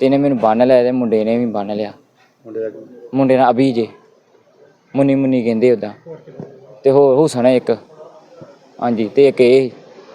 ਤੇ ਇਹਨੇ ਮੈਨੂੰ ਬੰਨ ਲਿਆ ਤੇ ਮੁੰਡੇ ਨੇ ਵੀ ਬੰਨ ਲਿਆ। ਮੁੰਡੇ ਦਾ ਮੁੰਡੇ ਨਾਲ ਅਭੀ ਜੇ। ਮੁੰਨੀ ਮੁੰਨੀ ਕਹਿੰਦੇ ਉਦਾਂ ਤੇ ਹੋਰ ਹੁਸਨ ਇੱਕ। ਹਾਂਜੀ ਤੇ ਇੱਕ ਇਹ।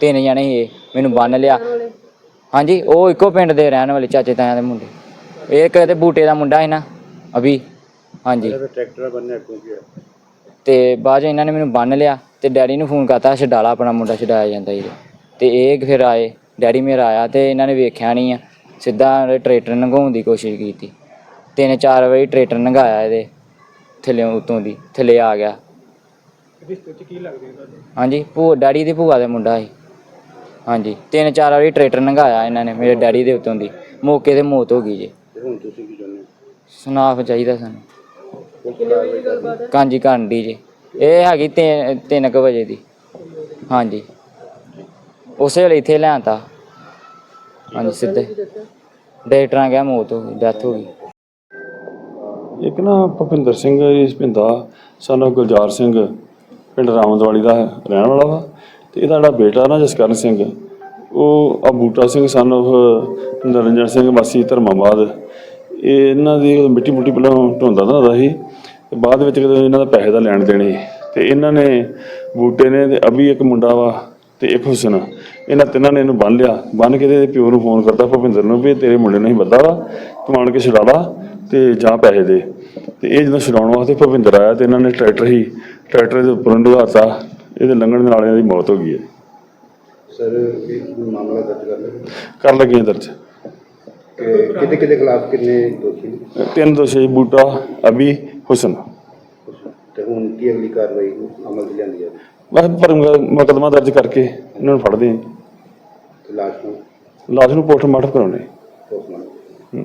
ਤਿੰਨ ਜਣੇ ਸੀ ਇਹ। ਮੈਨੂੰ ਬੰਨ ਲਿਆ। ਹਾਂਜੀ ਉਹ ਇੱਕੋ ਪਿੰਡ ਦੇ ਰਹਿਣ ਵਾਲੇ ਚਾਚੇ ਤਾਇਆਂ ਦੇ ਮੁੰਡੇ। ਇਹ ਕਿਤੇ ਬੂਟੇ ਦਾ ਮੁੰਡਾ ਹੈ ਨਾ ਅਭੀ। ਹਾਂਜੀ। ਇਹਦਾ ਟਰੈਕਟਰ ਬੰਨਿਆ ਕਿਉਂ ਗਿਆ ਤੇ ਬਾਅਦ 'ਚ ਇਹਨਾਂ ਨੇ ਮੈਨੂੰ ਬੰਨ ਲਿਆ ਤੇ ਡੈਡੀ ਨੂੰ ਫੋਨ ਕਰਤਾ ਛਡਾਲਾ ਆਪਣਾ ਮੁੰਡਾ ਛਡਾਇਆ ਜਾਂਦਾ ਜੀ ਤੇ ਇਹ ਫਿਰ ਆਏ। ਡੈਡੀ ਮੇਰਾ ਆਇਆ ਤੇ ਇਹਨਾਂ ਨੇ ਵੇਖਿਆ ਨਹੀਂ ਆ। ਸਿੱਧਾ ਟਰੈਕਟਰ ਲੰਘਾਉਣ ਦੀ ਕੋਸ਼ਿਸ਼ ਕੀਤੀ। ਤਿੰਨ ਚਾਰ ਵਾਰੀ ਟਰੈਕਟਰ ਲੰਘਾਇਆ ਇਹਦੇ, ਥੱਲੇ ਉਤੋਂ ਦੀ, ਥੱਲੇ ਆ ਗਿਆ। ਰਿਸ਼ਤੇ ਚ ਕੀ ਲੱਗਦੇ ਆ ਤੁਹਾਡੇ ਹਾਂਜੀ ਭੂਆ ਡੈਡੀ ਦੀ ਭੂਆ ਦਾ ਮੁੰਡਾ ਸੀ। ਹਾਂਜੀ, ਤਿੰਨ ਚਾਰ ਵਾਰੀ ਟਰੈਕਟਰ ਲੰਘਾਇਆ ਇਹਨਾਂ ਨੇ ਮੇਰੇ ਡੈਡੀ ਦੇ ਉਤੋਂ ਦੀ। ਮੌਕੇ ਤੇ ਮੌਤ ਹੋ ਗਈ ਜੀ। ਤੇ ਹੁਣ ਤੁਸੀਂ ਕੀ ਚਾਹੁੰਦੇ ਹੋ ਸੁਨਾਫ ਚਾਹੀਦਾ ਸਾਨੂੰ। ਪੁਲਿਸ ਕਾਰਵਾਈ ਕਰਦੀ ਕਾਂਜੀ ਕਾਂਡੀ ਜੀ। ਇਹ ਹੈਗੀ 3 ਕੁ ਵਜੇ ਦੀ। ਹਾਂਜੀ। ਉਸੇ ਵੇਲੇ ਇੱਥੇ ਲਿਆਂਤਾ। ਹਾਂਜੀ, ਸਿੱਧੇ। ਡਾਕਟਰਾਂ ਗਿਆ ਮੌਤ ਹੋ ਗਈ ਡੈਥ ਹੋ ਗਈ। ਇੱਕ ਨਾ ਭੁਪਿੰਦਰ ਸਿੰਘ ਇਸ ਪਿੰਦਾ ਸਾਨੂੰ ਗੁਲਜ਼ਾਰ ਸਿੰਘ, ਪਿੰਡ ਰਾਮਦਵਾਲੀ ਦਾ ਰਹਿਣ ਵਾਲਾ ਵਾ। ਤੇ ਇਹਦਾ ਜਿਹੜਾ ਬੇਟਾ ਨਾ ਜਸਕਰਨ ਸਿੰਘ, ਉਹ ਆ ਬੂਟਾ ਸਿੰਘ ਸਨ, ਉਹ ਨਰਿੰਜਨ ਸਿੰਘ ਵਾਸੀ ਧਰਮਾਬਾਦ। ਇਹ ਇਹਨਾਂ ਦੀ ਮਿੱਟੀ ਮੁੱਟੀ ਪਹਿਲਾਂ ਢੋਂਦਾ ਦਾ ਸੀ, ਤੇ ਬਾਅਦ ਵਿੱਚ ਕਦੇ ਇਹਨਾਂ ਦਾ ਪੈਸੇ ਦਾ ਲੈਣ ਦੇਣੇ ਤੇ ਇਹਨਾਂ ਨੇ ਬੂਟੇ ਨੇ ਤੇ ਅਭੀ ਇੱਕ ਮੁੰਡਾ ਵਾ ਤੇ ਇੱਕ ਹੁਸਨ ਇਹਨਾਂ ਤਿੰਨਾਂ ਨੇ ਇਹਨੂੰ ਬੰਨ ਲਿਆ। ਬੰਨ ਕੇ ਤੇ ਇਹਦੇ ਪਿਓ ਨੂੰ ਫੋਨ ਕਰਤਾ ਭੁਪਿੰਦਰ ਨੂੰ ਵੀ ਤੇਰੇ ਮੁੰਡੇ ਨੂੰ ਹੀ ਬੱਦਾ ਵਾ ਤੂੰ ਆਣ ਕੇ ਛੁਡਾ ਲਾ ਤੇ ਜਾਂ ਪੈਸੇ ਦੇ। ਤੇ ਇਹ ਜਦੋਂ ਛੁਡਾਉਣ ਵਾਸਤੇ ਭੁਪਿੰਦਰ ਆਇਆ ਤੇ ਇਹਨਾਂ ਨੇ ਟਰੈਕਟਰ ਹੀ ਟਰੈਕਟਰ ਦੇ ਉੱਪਰੋਂ ਡੁਹਾਤਾ ਇਹਦੇ ਲੰਘਣ ਨਾਲ ਇਹਨਾਂ ਦੀ ਮੌਤ ਹੋ ਗਈ ਹੈ। ਸਰ ਇਹ ਮਾਮਲਾ ਦਰਜ ਕਰ ਲਿਆ? ਕਰ ਲੱਗੇ ਦਰਜ। ਕਿਤੇ ਕਿਤੇ ਖਿਲਾਫ ਕਿੰਨੇ ਦੋਸ਼ੀ ਨੇ? ਤਿੰਨ ਦੋਸ਼ੀ ਬੂਟਾ ਅਭੀ ਹੁਸਨ। ਤੇ ਹੁਣ ਕੀ ਅਗਲੀ ਕਾਰਵਾਈ ਅਮਲ 'ਚ ਲਿਆਂਦੀ ਜਾਵੇ ਬਸ ਪਰ ਮੁਕੱਦਮਾ ਦਰਜ ਕਰਕੇ ਇਹਨਾਂ ਨੂੰ ਫੜਦੇ ਹਾਂ। ਤੇ ਲਾਸ਼ ਨੂੰ? ਲਾਸ਼ ਨੂੰ ਪੋਸਟਮਾਰਟਮ ਕਰਾਉਣੇ। ਪੋਸਟਮਾਰਟਮ।